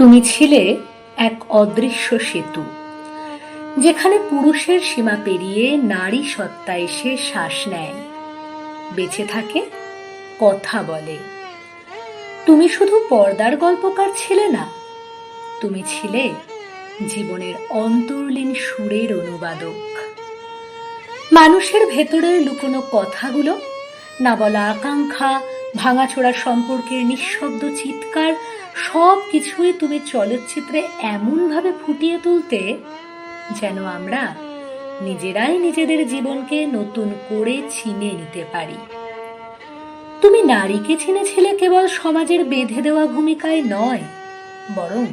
তুমি ছিলে এক অদৃশ্য সেতু, যেখানে পুরুষের সীমা পেরিয়ে নারী সত্তা এসে শ্বাস নেয়, বেঁচে থাকে, কথা বলে। তুমি শুধু পর্দার গল্পকার ছিলে না, তুমি ছিলে জীবনের অন্তর্লীন সুরের অনুবাদক। মানুষের ভেতরের লুকোনো কথাগুলো, না বলা আকাঙ্ক্ষা ভাঙাচোরা সম্পর্কের নিঃশব্দ চিৎকার সব কিছুই তুমি চলচ্চিত্রে এমনভাবে ফুটিয়ে তুলতে যেন আমরা নিজেরাই নিজেদের জীবনকে নতুন করে চিনে নিতে পারি। তুমি নারীকে চিনেছিলে কেবল সমাজের বেঁধে দেওয়া ভূমিকায় নয়, বরং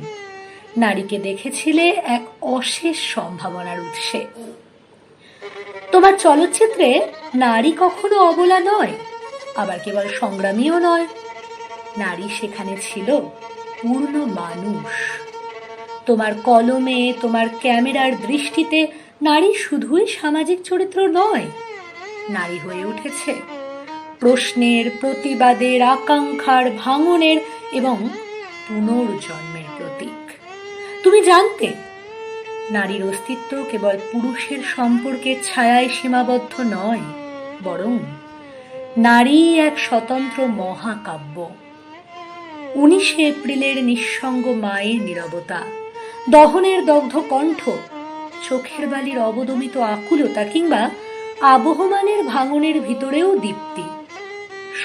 নারীকে দেখেছিলে এক অশেষ সম্ভাবনার উৎসে। তোমার চলচ্চিত্রে নারী কখনো অবলা নয় আবার কেবল সংগ্রামীও নয়। নারী সেখানে ছিল পূর্ণ মানুষ। তোমার কলমে, তোমার ক্যামেরার দৃষ্টিতে নারী শুধুই সামাজিক চরিত্র নয়, নারী হয়ে উঠেছে। প্রশ্নের, প্রতিবাদের, আকাঙ্ক্ষার ভাঙনের এবং পুনর্জন্মের প্রতীক। তুমি জানতে, নারীর অস্তিত্ব কেবল পুরুষের সম্পর্কের ছায়ায় সীমাবদ্ধ নয়, বরং নারী এক স্বতন্ত্র মহাকাব্য। উনিশে এপ্রিলের নিঃসঙ্গ মায়ের নীরবতা, দহনের দগ্ধ কণ্ঠ, চোখের বালির অবদমিত আকুলতা কিংবা আবহমানের ভাঙনের ভিতরেও দীপ্তি।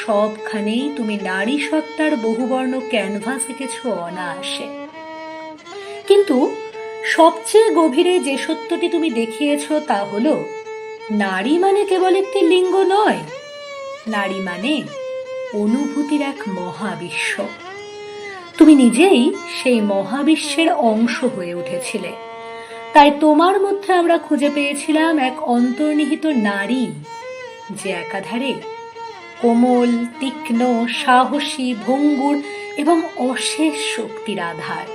সবখানেই তুমি নারী সত্তার বহুবর্ণ ক্যানভাস এঁকেছ অনায়াসে। কিন্তু সবচেয়ে গভীরে যে সত্যটি তুমি দেখিয়েছ তা হলো, নারী মানে কেবল একটি লিঙ্গ নয়। নারী মানে অনুভূতির এক মহাবিশ্ব। তুমি নিজেই সেই মহাবিশ্বের অংশ হয়ে উঠেছিলে। তাই তোমার মধ্যে আমরা খুঁজে পেয়েছিলাম এক অন্তর্নিহিত নারী, যে একাধারে কোমল, তীক্ষ্ণ, সাহসী, ভঙ্গুর এবং অশেষ শক্তির আধার।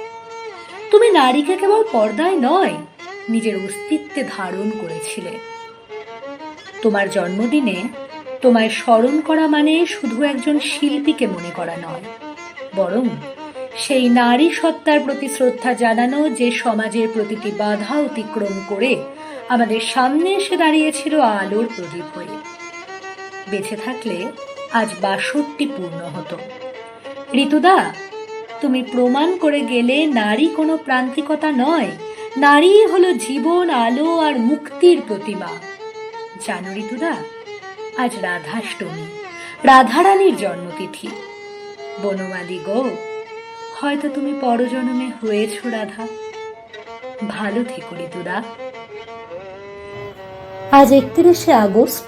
তুমি নারীকে কেবল পর্দায় নয়, নিজের অস্তিত্বে ধারণ করেছিলে। তোমার জন্মদিনে তোমায় স্মরণ করা মানে শুধু একজন শিল্পীকে মনে করা নয়, বরং সেই নারী সত্তার প্রতি শ্রদ্ধা জানানো যে সমাজের প্রতিটি বাধা অতিক্রম করে আমাদের সামনে এসে দাঁড়িয়েছিল আলোর প্রদীপ হয়ে। বেঁচে থাকলে আজ বাষট্টি পূর্ণ হতো। ঋতুদা, তুমি প্রমাণ করে গেলে নারী কোনো প্রান্তিকতা নয়, নারী হলো জীবন, আলো আর মুক্তির প্রতিমা। জানো ঋতুদা আজ রাধাষ্টমী, রাধারানীর জন্মতিথি। বনমালী গো, হয়তো তুমি পরজন্মে হয়েছ রাধা। ভালো থেকো ঋতুদা আজ একত্রিশে আগস্ট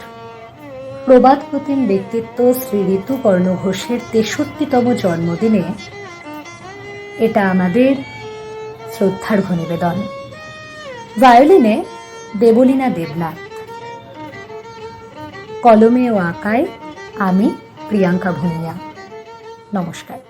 প্রবাদ প্রতিম ব্যক্তিত্ব শ্রী ঋতুপর্ণ ঘোষের তেষট্টিতম জন্মদিনে এটা আমাদের শ্রদ্ধার্ঘ নিবেদন। ভায়োলিনে দেবলীনা দেবনাথ। কলমে ও আঁকায় আমি প্রিয়াঙ্কা ভূঁইয়া। নমস্কার।